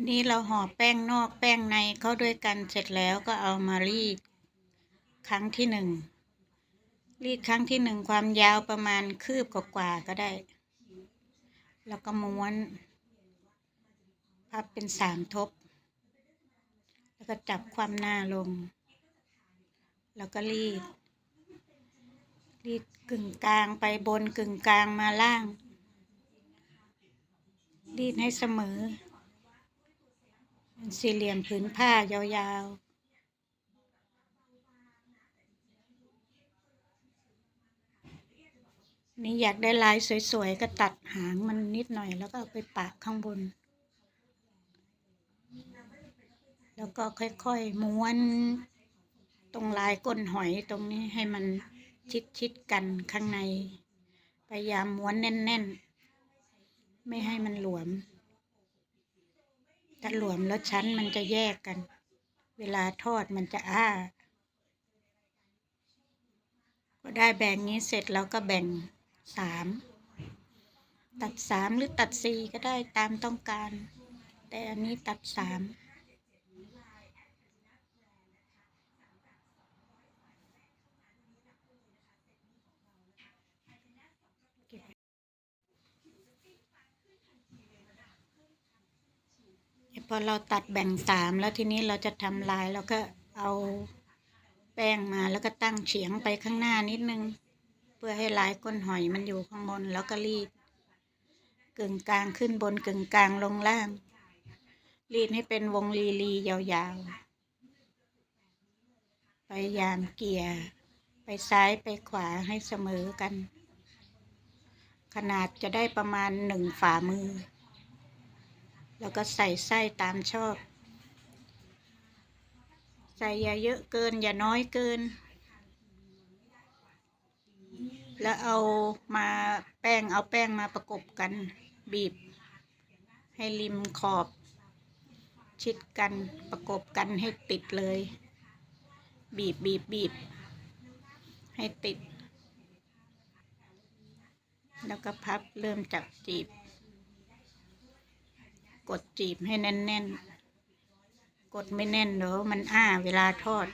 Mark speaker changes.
Speaker 1: นนี้เราห่อแป้งนอกแป้งในเข้าด้วยกันเสร็จแล้วก็เอามารีดครั้งที่หนึ่งรีดครั้งที่หนึ่งความยาวประมาณคืบกว่าก็ได้ แล้วก็ม้วน พับเป็นสามทบ แล้วก็จับความหน้าลง แล้วก็รีด รีดกึ่งกลางไปบนกึ่งกลางมาล่าง รีดให้เสมอ เป็นสี่เหลี่ยมผืนผ้ายาวๆนี่อยากได้ลายสวยๆ ก็ตัดหางมันนิดหน่อยแล้วก็เอาไปปะข้างบน แล้วก็ค่อยๆ ม้วน ตรงลายก้นหอยตรงนี้ให้มันชิดๆกันข้างใน พยายามม้วนแน่นๆ ไม่ให้มันหลวม ถ้าหลวมแล้วชั้นมันจะแยกกัน เวลาทอดมันจะอ้าก็ได้แบ่งนี้เสร็จเราก็แบ่งสามตัดสามหรือตัดสี่ก็ได้ตามต้องการ แต่อันนี้ตัดสาม พอเราตัดแบ่งสามแล้วทีนี้เราจะทำลายเราก็เอาแป้งมาแล้วก็ตั้งเฉียงไปข้างหน้านิดนึง เพื่อให้ลายก้นหอยมันอยู่ข้างบนแล้วก็รีดกึ่งกลางขึ้นบนกึ่งกลางลงล่าง รีดให้เป็นวงรีรียาวๆพยายามเกี่ยไปซ้ายไปขวาให้เสมอกัน ขนาดจะได้ประมาณหนึ่งฝ่ามือ แล้วก็ใส่ไส้ตามชอบ ใส่อย่าเยอะเกินอย่าน้อยเกิน แล้วเอามาแป้งเอาแป้งมาประกบกันบีบ ให้ริมขอบ ชิดกันประกบกันให้ติดเลย บีบบีบบีบ ให้ติด แล้วก็พับเริ่มจากจีบ กดจีบให้แน่น ๆ กดไม่แน่นเดี๋ยวมันอ้าเวลาทอด